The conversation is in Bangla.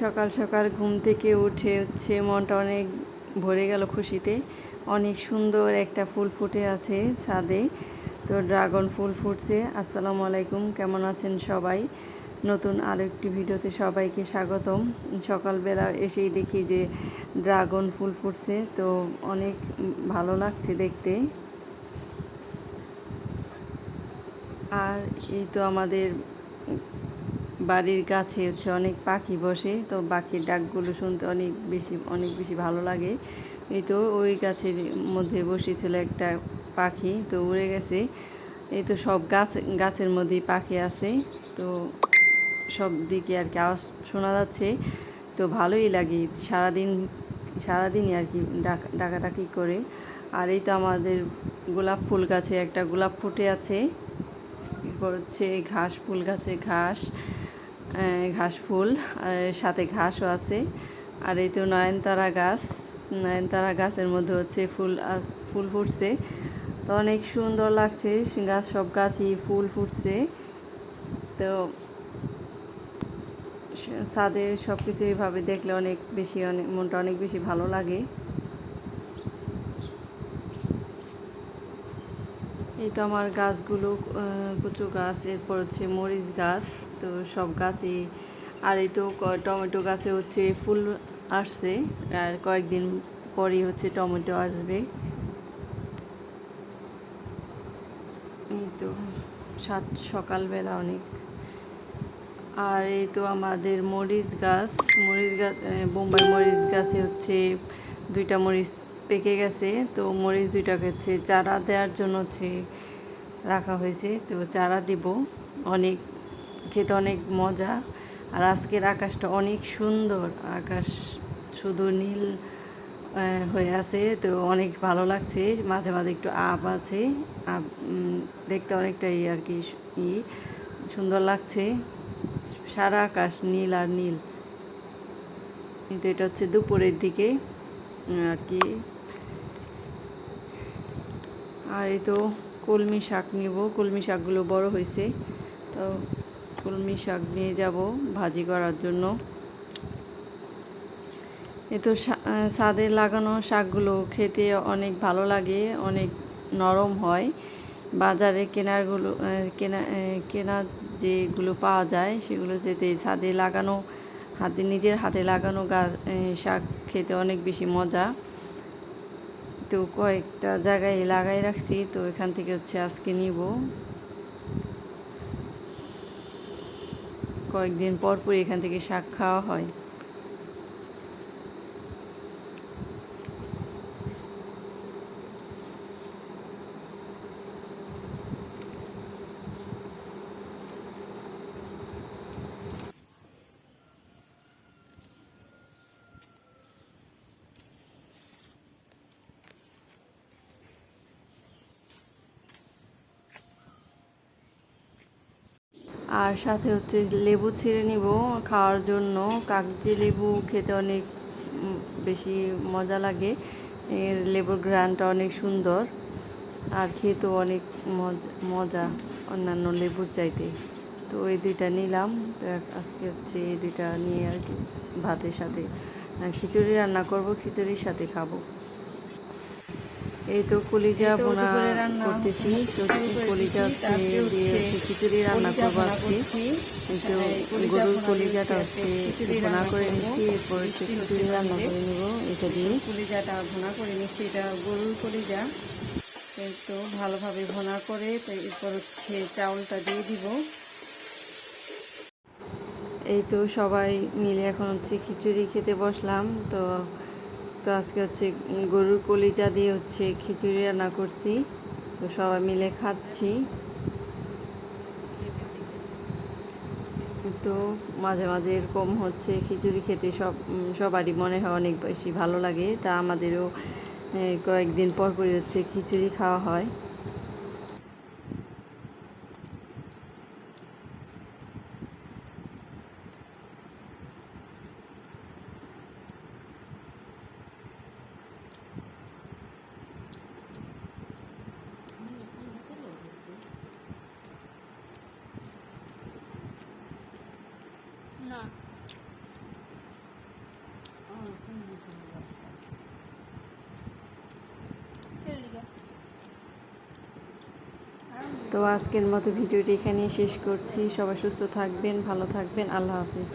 সকাল সকাল ঘুম থেকে উঠে হচ্ছে মনটা অনেক ভরে গেল খুশিতে। অনেক সুন্দর একটা ফুল ফুটে আছে ছাদে। তো ড্রাগন ফুল ফুটছে। আসসালামু আলাইকুম, কেমন আছেন সবাই? নতুন আরও একটি ভিডিওতে সবাইকে স্বাগতম। সকালবেলা এসেই দেখি যে ড্রাগন ফুল ফুটছে, তো অনেক ভালো লাগছে দেখতে। আর এই তো আমাদের বাড়ির কাছে হচ্ছে অনেক পাখি বসে, তো পাখির ডাকগুলো শুনতে অনেক বেশি অনেক বেশি ভালো লাগে। এই তো ওই গাছের মধ্যে বসেছিল একটা পাখি, তো উড়ে গেছে। এই তো সব গাছ, গাছের মধ্যেই পাখি আছে, তো সব দিকে আর কি আওয়াজ শোনা যাচ্ছে। তো ভালোই লাগে, সারাদিন, সারাদিনই আর কি ডাকা, ডাকাডাকি করে। আর এই তো আমাদের গোলাপ ফুল গাছে একটা গোলাপ ফুটে আছে। এরপর হচ্ছে ঘাস, ফুল গাছে ঘাস। ঘাস ফুল সাথে ঘাসও আছে। আর এই তো নয়নতারা গাছ, নয়নতারা গাছের মধ্যে হচ্ছে ফুল ফুল ফুটছে। তো অনেক সুন্দর লাগছে গাছ, সব গাছই ফুল ফুটছে। তো ছাদের সব কিছু এইভাবে দেখলে অনেক বেশি, অনেক, মনটা অনেক বেশি ভালো লাগে। এই তো আমার গাছগুলো কচু গাছ, এরপর হচ্ছে মরিচ গাছ, তো সব গাছই, আর এই তো টমেটো গাছে হচ্ছে ফুল আসছে, আর কয়েকদিন পরই হচ্ছে টমেটো আসবে। এই তো সাত, সকালবেলা অনেক। আর এই তো আমাদের মরিচ গাছ মরিচ গাছ বোম্বাই মরিচ গাছে হচ্ছে দুইটা মরিচ পেকে গেছে, তো মরিচ দুইটাকে হচ্ছে চারা দেওয়ার জন্য হচ্ছে রাখা হয়েছে, তো চারা দিব। অনেক, খেতে অনেক মজা। আর আজকের আকাশটা অনেক সুন্দর। আকাশ শুধু নীল হয়ে আছে, তো অনেক ভালো লাগছে। মাঝে মাঝে একটু আপ আছে। আপ দেখতে অনেকটাই আর কি ই, সুন্দর লাগছে। সারা আকাশ নীল আর নীল। কিন্তু এটা হচ্ছে দুপুরের দিকে, আর কি। আর এই তো কলমি শাক নিব। কলমি শাকগুলো বড় হয়েছে। তো কলমি শাক নিয়ে যাব ভাজি করার জন্য। এ তো ছাদে লাগানো শাকগুলো খেতে অনেক ভালো লাগে, অনেক নরম হয়। বাজারে কেনারগুলো কেনা কেনা যেগুলো পাওয়া যায় সেগুলো যেতে ছাদে লাগানো, হাতে, নিজের হাতে লাগানো গাছ শাক খেতে অনেক বেশি মজা। তো কয়েকটা জায়গায় লাগাই রাখছি, তো এখান থেকে হচ্ছে আজকে নিব। কয়েকদিন পর পর এখান থেকে শাক খাওয়া হয়। আর সাথে হচ্ছে লেবু ছিঁড়ে নিব খাওয়ার জন্য। কাগজি লেবু খেতে অনেক বেশি মজা লাগে। এর লেবুর গ্রানটা অনেক সুন্দর আর খেতেও অনেক মজা অন্যান্য লেবুর চাইতে। তো এই দুইটা নিলাম। তো আজকে হচ্ছে এই দুইটা নিয়ে আর কি ভাতের সাথে খিচুড়ি রান্না করব, খিচুড়ির সাথে খাব। এই তো কলিজা বোনা করতেছি। তো কলিজা দিয়ে খিচুড়ি রান্না করব আজকে। তো গরুর কলিজাটা হচ্ছে ভোনা করে নিচ্ছি এরপর হচ্ছে খিচুড়ি রান্না করে নেব এটা দিয়ে। কলিজাটা ভোনা করে নিচ্ছি। এটা গরুর কলিজা। তো ভালোভাবে ভোনা করে তো এরপর হচ্ছে চাউলটা দিয়ে দিব। এই তো সবাই মিলে এখন হচ্ছে খিচুড়ি খেতে বসলাম। তো তো আজকে হচ্ছে গরুর কলিজা দিয়ে হচ্ছে খিচুড়ি রান্না করছি। তো সবাই মিলে খাচ্ছি। তো মাঝে মাঝে এরকম হচ্ছে খিচুড়ি খেতে সব সবারই মনে হয় অনেক বেশি ভালো লাগে। তা আমাদেরও কয়েকদিন পর পরই হচ্ছে খিচুড়ি খাওয়া হয়। তো আজকের মতো ভিডিওটি এখানেই শেষ করছি। সবাই সুস্থ থাকবেন ভালো থাকবেন। আল্লাহ হাফিজ।